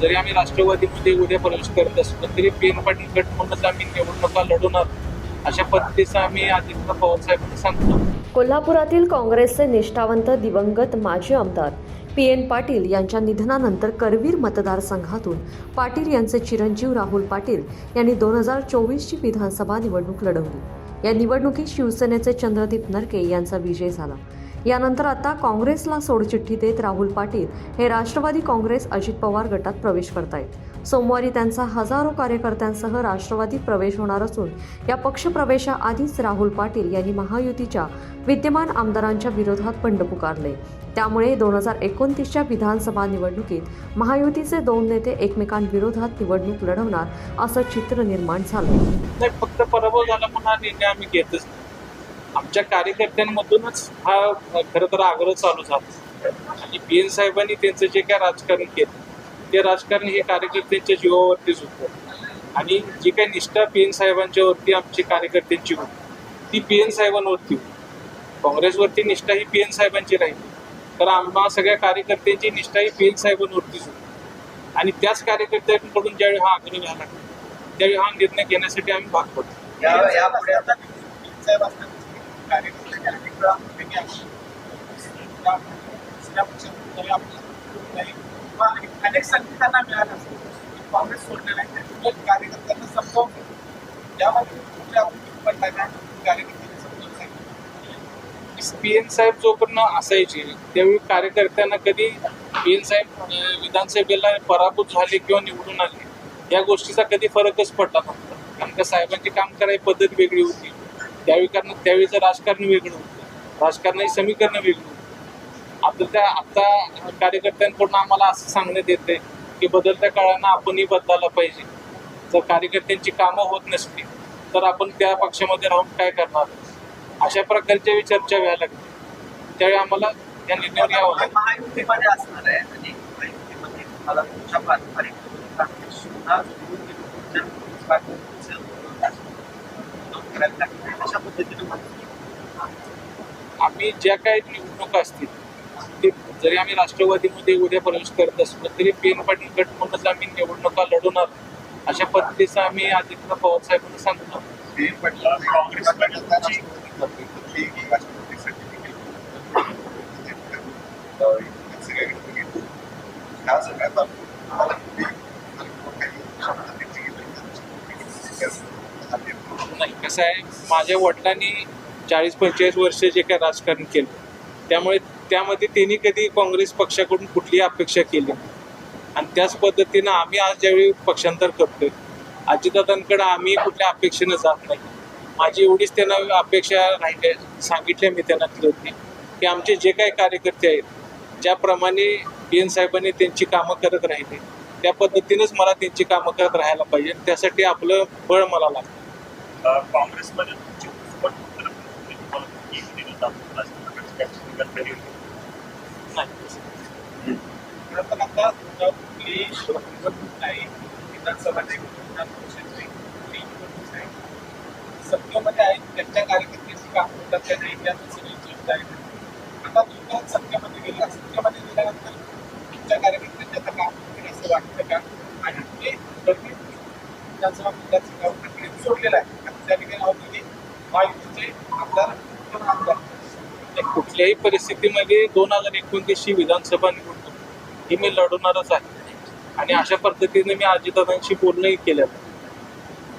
जरी आम्ही राष्ट्रवादीमध्ये उद्या प्रवेश करत असलो तरी पेन पाटील गट म्हणूनच आम्ही निवडणुका लढवणार. अशा पद्धतीचं आम्ही आदित्य पवार साहेबांना सांगतो. कोल्हापुरातील काँग्रेसचे निष्ठावंत दिवंगत माजी आमदार पी एन पाटील यांच्या निधनानंतर करवीर मतदारसंघातून पाटील यांचे चिरंजीव राहुल पाटील यांनी दोन हजार चोवीसची विधानसभा निवडणूक लढवली. या निवडणुकीत शिवसेनेचे चंद्रदीप नरके यांचा विजय झाला. यानंतर आता काँग्रेसला सोडचिठ्ठी देत राहुल पाटील हे राष्ट्रवादी काँग्रेस अजित पवार गटात प्रवेश करतायत. सोमवारी त्यांचा हजारो कार्यकर्त्यांसह राष्ट्रवादीत प्रवेश होणार असून या पक्षप्रवेशाआधीच राहुल पाटील यांनी महायुतीच्या विद्यमान आमदारांच्या विरोधात बंड पुकारले. त्यामुळे दोन हजार एकोणतीसच्या विधानसभा निवडणुकीत महायुतीचे दोन नेते एकमेकांविरोधात निवडणूक लढवणार असं चित्र निर्माण झालं फक्त पराभव झाला म्हणून हा निर्णय आम्ही घेतच आमच्या कार्यकर्त्यांमधूनच हा खरं तर आग्रह चालू झाला. आणि पी एन साहेबांनी त्यांचं जे काय राजकारण केलं ते राजकारण हे कार्यकर्त्यांच्या जीवावरतीच होतं आणि जी काही निष्ठा पी एन साहेबांच्यावरती आमची कार्यकर्त्यांची होती ती पी एन साहेबांवरती होती. काँग्रेसवरती निष्ठा ही पी एन साहेबांची राहिली. तर आम्हा सगळ्या कार्यकर्त्यांची निष्ठा ही पी एन साहेबांवरतीच होती. आणि त्याच कार्यकर्त्यांकडून ज्यावेळी हा आग्रह झाला त्यावेळी हा निर्णय घेण्यासाठी आम्ही भाग पडतो या साहेब अनेक वेळा त्या दुसऱ्या आपल्याला किंवा अनेक संधी त्यांना मिळाल्या असतात काँग्रेस सोडलेला आहे कार्यकर्त्यांना समजावून यामध्ये कार्यकर्त्यांनी समजावून सांगितलं पी एन साहेब जोपर्यंत असायचे त्यावेळी कार्यकर्त्यांना कधी पी एन साहेब विधानसभेला पराभूत झाले किंवा निवडून आले या गोष्टीचा कधी फरकच पडला नव्हता. कारण का साहेबांची काम करायची पद्धत वेगळी होती. त्यावेळी कारण त्यावेळीचं राजकारण वेगळं होतं. राजकारणाची समीकरणं वेगळी होती. आता त्या आता कार्यकर्त्यांकडून आम्हाला असं सांगण्यात येते की बदलत्या काळांना आपणही बदलायला पाहिजे. जर कार्यकर्त्यांची कामं होत नसली तर आपण त्या पक्षामध्ये राहून काय करणार? अशा प्रकारच्या चर्चा व्हायला लागली. त्यावेळी आम्हाला या निर्णयावर यावं लागलं महायुतीमध्ये असणार आहे आणि महायुतीमध्ये मला तुमच्या पारंपरिक काँग्रेस सुद्धा जोडून घेऊन तुमच्या पारंपरिक विरोधात करायला लागले. अशा पद्धतीने म्हणतो आम्ही ज्या काही निवडणुका असतील ते जरी आम्ही राष्ट्रवादीमध्ये उद्या प्रवेश करत असलो तरी पेन पाटील गट म्हणूनच आम्ही निवडणुका लढवणार. अशा पद्धतीचं आम्ही आदित्य पवार साहेबांना सांगतो ते म्हटलं काँग्रेस पक्षाची ही राष्ट्रपती सर्टिफिकेट ह्या सगळ्यात नाही कसं आहे माझ्या वडिलांनी चाळीस पंचेचाळीस वर्ष जे काय राजकारण केलं त्यामुळे त्यामध्ये त्यांनी कधी काँग्रेस पक्षाकडून कुठलीही अपेक्षा केली आणि त्याच पद्धतीनं आम्ही आज ज्यावेळी पक्षांतर करतोय अजितदादांकडे आम्ही कुठल्या अपेक्षेनं जात नाही. माझी एवढीच त्यांना अपेक्षा राहिली सांगितल्या मी त्यांना केली होती की आमचे जे काही कार्यकर्ते आहेत ज्याप्रमाणे पी एन साहेबांनी त्यांची कामं करत राहिली त्या पद्धतीनंच मला त्यांची कामं करत राहायला पाहिजे त्यासाठी आपलं बळ मला लागतं. काँग्रेसमध्ये तुमची घुसमट तुम्हाला अशा प्रकारची होती. पण आता कुठली निवडणूक नाही विधानसभा नाही परिषद नाही कुठली निवडणूक नाही सत्तेमध्ये आहेत. त्यांच्या कार्यकर्त्यांची काम होतात त्या नाही सगळी चर्चा आहे आता तुम्ही सत्तेमध्ये गेला. सत्तेमध्ये गेल्यानंतर तुमच्या कार्यकर्त्यांचे आता काम होतील असं वाटतं का? आणि ते विधानसभा मतदारसंघावर सोडलेलं आहे आणि त्या ठिकाणी नाव दिली महायुतीचे आमदार उत्तम आमदार नाही, कुठल्याही परिस्थितीमध्ये दोन हजार एकोणतीसची विधानसभा निवडणूक ही मी लढवणारच आहे. आणि अशा पद्धतीने मी अजितदादांशी बोलणंही केलं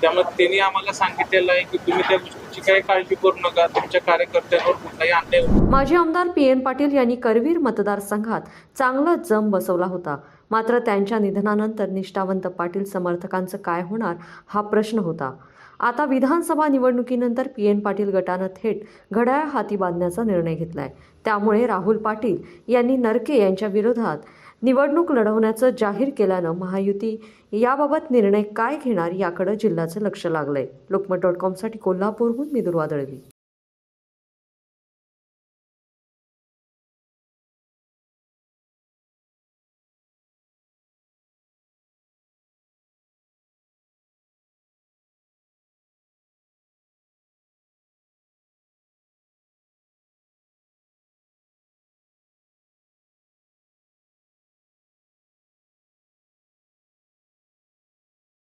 त्यामुळे त्यांनी आम्हाला सांगितलेलं आहे की तुम्ही त्या गोष्टीची काही काळजी करू नका तुमच्या कार्यकर्त्यांवर कुठलाही अन्याय माजी आमदार पी एन पाटील यांनी करवीर मतदारसंघात चांगला जम बसवला होता. मात्र त्यांच्या निधनानंतर निष्ठावंत पाटील समर्थकांचं काय होणार हा प्रश्न होता. आता विधानसभा निवडणुकीनंतर पी एन पाटील गटानं थेट घड्याळ हाती बांधण्याचा निर्णय घेतलाय. त्यामुळे राहुल पाटील यांनी नरके यांच्या विरोधात निवडणूक लढवण्याचं जाहीर केल्यानं महायुती याबाबत निर्णय काय घेणार याकडे जिल्ह्याचं लक्ष लागलंय. लोकमत डॉट कॉमसाठी कोल्हापूरहून मी दुर्वा दळवी.